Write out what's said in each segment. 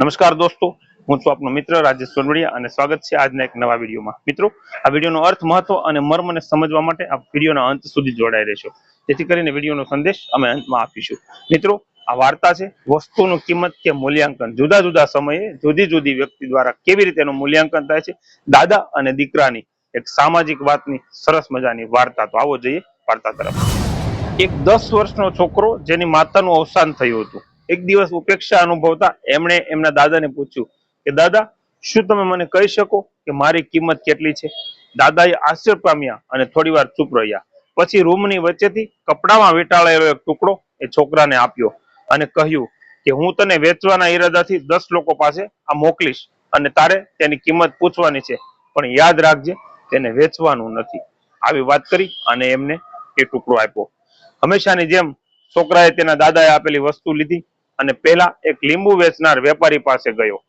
નમસ્કાર દોસ્તો, હું છું આપનો મિત્ર રાજેશ સોનવડિયા અને સ્વાગત છે આજના એક નવા વિડીયોમાં. મિત્રો, આ વિડીયોનો અર્થ મહત્વ અને મર્મને સમજવા માટે આ વિડીયોના અંત સુધી જોડાઈ રહેશો જેથી કરીને વિડીયોનો સંદેશ અમે અંતમાં આપીશું. મિત્રો, આ વાર્તા છે, વસ્તુનું કિંમત કે મૂલ્યાંકન. જુદા જુદા સમયે જુદી જુદી વ્યક્તિ દ્વારા કેવી રીતે એનું મૂલ્યાંકન થાય છે? દાદા અને દીકરાની એક સામાજિક વાતની સરસ મજાની વાર્તા તો આવો જઈએ વાર્તા તરફ. એક દસ વર્ષનો છોકરો જેની માતાનું અવસાન થયું હતું. એક દિવસ ઉપેક્ષા અનુભવતા એમણે એમના દાદાને પૂછ્યું કે, દાદા, શું તમે મને કહી શકો કે મારી કિંમત કેટલી છે? દાદાએ આશ્ચર્ય પામ્યા અને થોડી વાર ચૂપ રહ્યા. પછી રૂમની વચ્ચેથી કપડામાં વીંટાળેલો એક ટુકડો એ છોકરાને આપ્યો અને કહ્યું કે, હું તને વેચવાના ઈરાદાથી દસ લોકો પાસે આ મોકલીશ અને તારે તેની કિંમત પૂછવાની છે, પણ યાદ રાખજે, તેને વેચવાનું નથી. આવી વાત કરી અને એમને એ ટુકડો આપ્યો. હંમેશાની જેમ છોકરાએ તેના દાદાએ આપેલી વસ્તુ લીધી અને પહેલા એક લીંબુ વેચનાર વેપારી પાસે ગયો.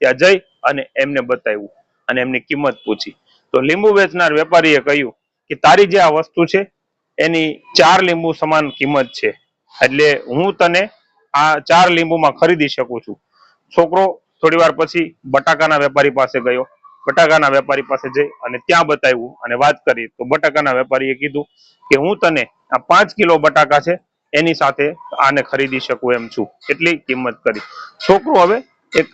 ત્યાં જઈ અને એમને બતાવ્યું અને એમની કિંમત પૂછી. તો લીંબુ વેચનાર વેપારીએ કહ્યું કે તારી જે આ વસ્તુ છે, એની ચાર લીંબુ સમાન કિંમત છે. એટલે હું તને આ ચાર લીંબુમાં ખરીદી શકું છું. છોકરો થોડી પછી બટાકાના વેપારી પાસે ગયો. બટાકાના વેપારી પાસે જઈ અને ત્યાં બતાવ્યું અને વાત કરી. તો બટાકાના વેપારીએ કીધું કે હું તને આ પાંચ કિલો બટાકા છે એની સાથે આને ખરીદી શકું એમ છું. એટલી કિંમત કરી. છોકરો હવે એક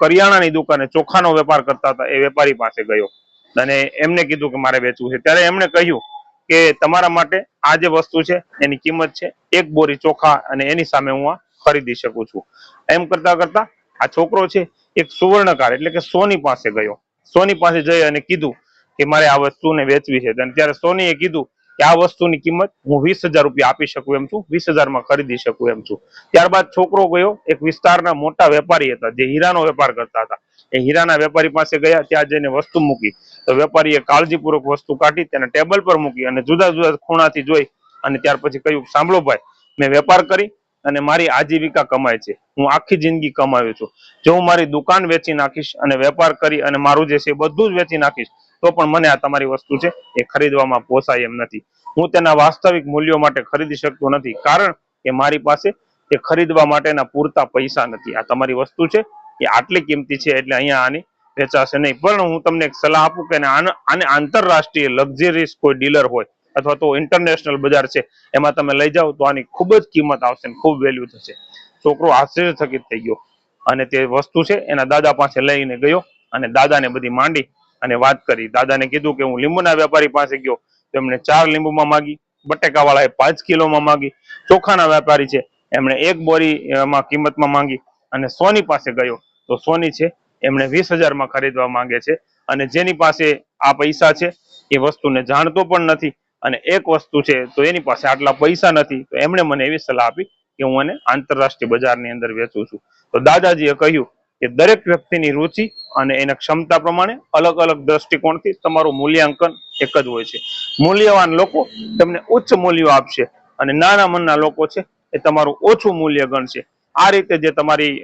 કરિયાણાની દુકાને ચોખાનો વેપાર કરતા હતા, એ વેપારી પાસે ગયો. અને એમને કીધું કે મારે વેચવું છે. ત્યારે એમણે કહ્યું કે તમારા માટે આ જે વસ્તુ છે, એની કિંમત છે, એક બોરી ચોખા અને એની સામે હું આ ખરીદી શકું છું. એમ કરતા કરતા આ છોકરો છે, એક સુવર્ણકાર, એટલે કે સોની પાસે ગયો. સોની પાસે જઈ અને કીધું કે મારે આ વસ્તુને વેચવી છે. ત્યારે સોનીએ કીધું કે આ વસ્તુની કિંમત હું વીસ હજાર રૂપિયા આપી શકું એમ છું, વીસ હજારમાં ખરીદી શકું એમ છું. ત્યારબાદ છોકરો ગયો, એક વિસ્તારના મોટા વેપારી હતા, જે હીરાનો વેપાર કરતા હતા. એ હીરાના વેપારી પાસે ગયા, ત્યાં જઈને વસ્તુ મૂકી. તો વેપારીએ કાળજીપૂર્વક વસ્તુ કાઢી, તેને ટેબલ પર મૂકી અને જુદા જુદા ખૂણાથી જોઈ અને ત્યાર પછી કહ્યું, સાંભળો ભાઈ, મેં વેપાર કરી અને મારી આજીવિકા કમાય છે. હું આખી જિંદગી કમાવ્યો છું. જો હું મારી દુકાન વેચી નાખીશ અને વેપાર કરી અને મારું જે છે બધું જ વેચી નાખીશ તો પણ મને આ તમારી વસ્તુ છે એ ખરીદવામાં પોસાય એમ નથી. હું તેના વાસ્તવિક મૂલ્યો માટે ખરીદી શકતો નથી કારણ કે મારી પાસે એ ખરીદવા માટેના પૂરતા પૈસા નથી. આ તમારી વસ્તુ છે એ આટલી કિંમતી છે એટલે અહીંયા આની વેચાશે નહીં. પણ હું તમને એક સલાહ આપું કે આને આંતરરાષ્ટ્રીય લક્ઝરીઝ કોઈ ડીલર હોય અથવા તો ઇન્ટરનેશનલ બજાર છે એમાં તમે લઈ જાઓ તો આની ખૂબ જ કિંમત આવશે ખૂબ વેલ્યુ થશે. છોકરો આશ્ચર્યચકિત થઈ ગયો. અને તે વસ્તુ છે એના દાદા પાસે લઈને ગયો અને દાદાને બધી માંડી અને વાત કરી. દાદાને કીધું કે હું લીંબુના વેપારી પાસે ગયો. તો એમણે ચાર લીંબુમાં માગી. બટેકા વાળાએ પાંચ કિલોમાં માગી. ચોખાના વેપારી છે. એમણે એક બોરી માં કિંમતમાં માંગી અને સોની પાસે ગયો. તો સોની છે, એમણે વીસ હજારમાં ખરીદવા માંગે છે અને જેની પાસે આ પૈસા છે, એ વસ્તુને જાણતો પણ નથી અને એક વસ્તુ છે, તો એની પાસે આટલા પૈસા નથી, તો એમણે મને એવી સલાહ આપી કે હું એને આંતરરાષ્ટ્રીય બજારની અંદર વેચું છું. તો દાદાજીએ કહ્યું કે દરેક વ્યક્તિની રુચિ અને એના ક્ષમતા પ્રમાણે અલગ અલગ દ્રષ્ટિકોણથી તમારું મૂલ્યાંકન એક જ હોય છે. મૂલ્યવાન લોકો તમને ઉચ્ચ મૂલ્યો આપશે અને નાના મનના લોકો છે એ તમારું ઓછું મૂલ્ય ગણશે. આ રીતે જે તમારી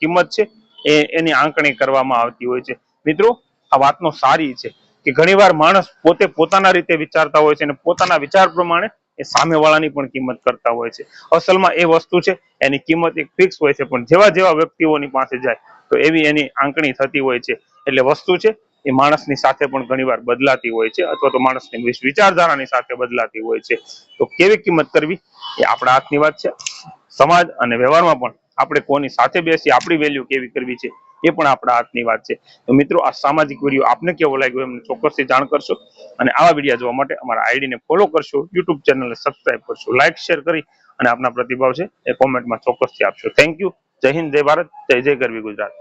કિંમત છે એ એની આંકણી કરવામાં આવતી હોય છે. મિત્રો, આ વાતનો સારી છે કે ઘણીવાર માણસ પોતે પોતાના રીતે વિચારતા હોય છે અને પોતાના વિચાર પ્રમાણે એ સામેવાળાની પણ કિંમત કરતા હોય છે. અસલમાં એ વસ્તુ છે, એની કિંમત એક ફિક્સ હોય છે, પણ જેવા જેવા વ્યક્તિઓની પાસે જાય, તો એવી એની આંકણી થતી હોય છે. એટલે વસ્તુ છે, એ માણસની સાથે પણ ઘણીવાર બદલાતી હોય છે, અથવા તો માણસની વિચ- વિચારધારાની સાથે બદલાતી હોય છે. તો કેવી કિંમત કરવી? એ આપણા હાથની વાત છે. સમાજ અને વ્યવહારમાં પણ આપણે કોની સાથે બેસી આપણી વેલ્યુ કેવી કરવી છે? એ પણ આપણા હાથની વાત છે. તો મિત્રો, આ સામાજિક વીડિયો આપને કેવો લાગ્યો એમને ચોક્કસથી જાણ કરશો અને આવા વીડિયો જોવા માટે અમારા આઈડીને ફોલો કરશો, યુટ્યુબ ચેનલને સબસ્ક્રાઇબ કરશો લાઇક શેર કરી અને આપના પ્રતિભાવ છે એ કોમેન્ટમાં ચોક્કસથી આપશો. થેન્ક યુ જય હિન્દ, જય ભારત, જય જય ગરવી ગુજરાત.